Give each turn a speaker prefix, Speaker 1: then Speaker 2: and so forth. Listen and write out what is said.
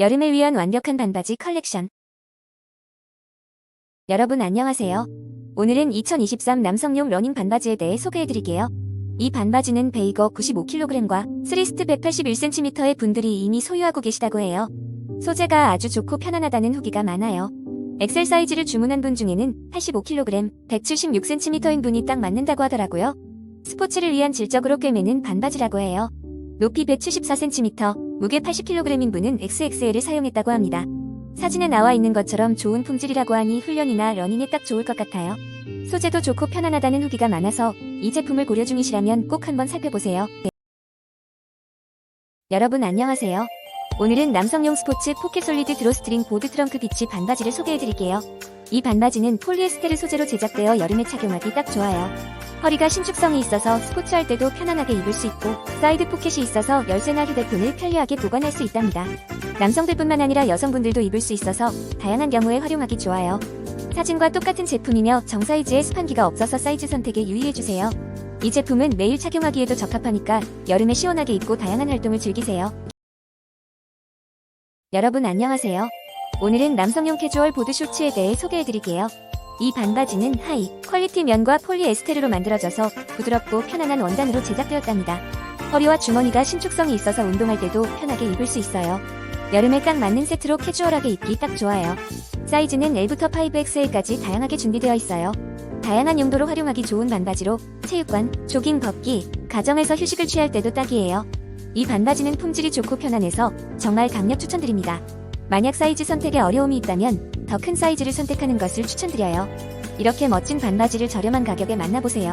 Speaker 1: 여름을 위한 완벽한 반바지 컬렉션. 여러분 안녕하세요. 오늘은 2023 남성용 러닝 반바지에 대해 소개해드릴게요. 이 반바지는 베이거 95kg과 스리스트 181cm의 분들이 이미 소유하고 계시다고 해요. 소재가 아주 좋고 편안하다는 후기가 많아요. 엑셀 사이즈를 주문한 분 중에는 85kg, 176cm인 분이 딱 맞는다고 하더라고요. 스포츠를 위한 질적으로 꿰매는 반바지라고 해요. 높이 174cm, 무게 80kg인 분은 XXL을 사용했다고 합니다. 사진에 나와 있는 것처럼 좋은 품질이라고 하니 훈련이나 러닝에 딱 좋을 것 같아요. 소재도 좋고 편안하다는 후기가 많아서 이 제품을 고려 중이시라면 꼭 한번 살펴보세요. 네. 여러분 안녕하세요. 오늘은 남성용 스포츠 포켓 솔리드 드로스트링 보드 트렁크 비치 반바지를 소개해드릴게요. 이 반바지는 폴리에스테르 소재로 제작되어 여름에 착용하기 딱 좋아요. 허리가 신축성이 있어서 스포츠 할 때도 편안하게 입을 수 있고 사이드 포켓이 있어서 열쇠나 휴대폰을 편리하게 보관할 수 있답니다. 남성들뿐만 아니라 여성분들도 입을 수 있어서 다양한 경우에 활용하기 좋아요. 사진과 똑같은 제품이며 정사이즈에 스판기가 없어서 사이즈 선택에 유의해주세요. 이 제품은 매일 착용하기에도 적합하니까 여름에 시원하게 입고 다양한 활동을 즐기세요. 여러분 안녕하세요. 오늘은 남성용 캐주얼 보드 쇼츠에 대해 소개해드릴게요. 이 반바지는 하이 퀄리티 면과 폴리에스테르로 만들어져서 부드럽고 편안한 원단으로 제작되었답니다. 허리와 주머니가 신축성이 있어서 운동할 때도 편하게 입을 수 있어요. 여름에 딱 맞는 세트로 캐주얼하게 입기 딱 좋아요. 사이즈는 L부터 5XL까지 다양하게 준비되어 있어요. 다양한 용도로 활용하기 좋은 반바지로 체육관, 조깅 걷기, 가정에서 휴식을 취할 때도 딱이에요. 이 반바지는 품질이 좋고 편안해서 정말 강력 추천드립니다. 만약 사이즈 선택에 어려움이 있다면 더 큰 사이즈를 선택하는 것을 추천드려요. 이렇게 멋진 반바지를 저렴한 가격에 만나보세요.